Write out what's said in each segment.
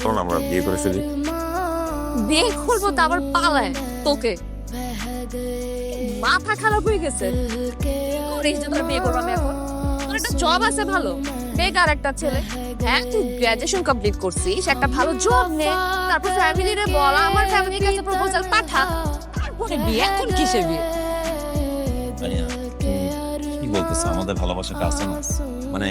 কারণ আমরা বিয়ে করে ফেলি। বিয়ে করব তো আবার পালায় তোকে। মাথা খারাপ হয়ে গেছে। করিস যে তোর বিয়ে করব আমি এখন। তোর একটা জব আছে ভালো বেকার একটা ছেলে। হ্যাঁ তুই গ্রাজুয়েশন কমপ্লিট করছিস একটা ভালো জব নে। তারপর ফ্যামিলিরে বল আমার ফ্যামিলির কাছে প্রপোজাল পাঠা। তারপরে বিয়ে এখন কিসের বিয়ে? কি বলতেছো? আমাদের ভালোবাসাটা আছে না মানে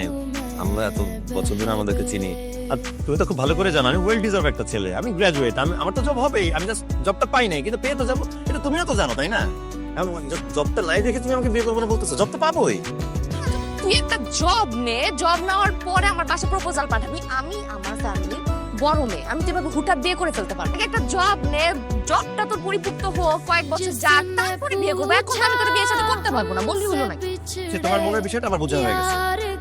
আমরা এত বছর ধরে আমাদেরকে চিনি। আর তুমি তো খুব ভালো করে জানো আমি ওয়েল ডিজার্ভ একটা ছেলে আমি গ্রাজুয়েট আমি আমার তো জব হবেই আমি জাস্ট জবটা পাই নাই কিন্তু পেয়ে তো যাব এটা তুমিও তো জানো তাই না? জবটা নাই দেখে তুমি আমাকে বিয়ে করব না বলতেছো জব তো পাবোই। তুই একটা জব নে জব নেওয়ার পরে আমার প্রপোজাল পাঠাবি আমি আমার ফ্যামিলি বড় মেয়ে আমি তো এভাবে বিয়ে করে ফেলতে পারব একটা জব নে জবটা তোর পরিপুক্ত হোক কয়েক বছর যাক তারপরে বিয়ে করব। এখন আমি তোর বিয়ে সাথে করতে পারব না বললি হলো নাকি? সে তোমার মনের বিষয়টা আমার বোঝা হয়ে গেছে।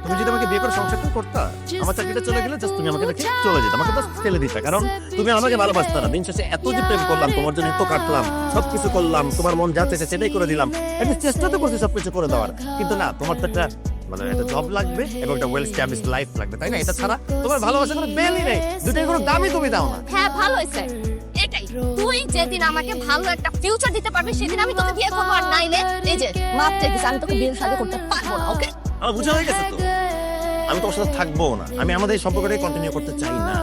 তুমি যদি আমাকে বিয়ে করে সংসারটা করতা, আমার চাকরিটা চলে গেলে জাস্ট তুমি আমাকে রেখে চলে যেত, আমাকে জাস্ট ফেলে দিতে। কারণ তুমি আমাকে ভালোবাসতে না। দিন শেষে এত যে প্রেম করলাম, তোমার জন্য এত কাটলাম, সবকিছু করলাম, তোমার মন যা চাইছে সেটাই করে দিলাম। একটা চেষ্টা তো করছি সবকিছু করে দেওয়ার। কিন্তু না, তোমার তো একটা মানে একটা জব লাগবে এবং একটা ওয়েল স্ট্যাবলিশ লাইফ লাগবে, তাই না? এটা ছাড়া তোমার ভালোবাসা কোনো বেলই নেই। দুটোই কোনো দামই তুমি দাও না। হ্যাঁ ভালো হয়েছে। তুই যেদিন আমাকে ভালো একটা ফিউচার দিতে পারবি, সেদিন আমি তোকে বিয়ে করব। আর নাইলে এই যে, মাপ চাইছিস আমি তোকে বিয়ের সাথে করতে পারব না ওকে আমার বুঝে হয়ে গেছে তো? আমি তোমার সাথে থাকব না। আমি আমাদের এই সম্পর্কটাই কন্টিনিউ করতে চাই না।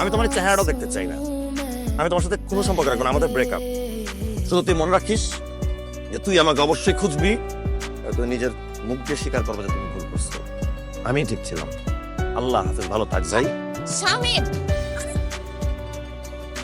আমি তোমার চেহারাটাও দেখতে চাই না। আমি তোমার সাথে কোনো সম্পর্ক রাখব না, আমাদের ব্রেকআপ শুধু তুই মনে রাখিস যে তুই আমাকে অবশ্যই খুঁজবি তুই নিজের মুখ দিয়ে স্বীকার করব যে তুমি ভুল করছ। আমি ঠিক ছিলাম। আল্লাহ হাফেজ, ভালো থাক, যাই।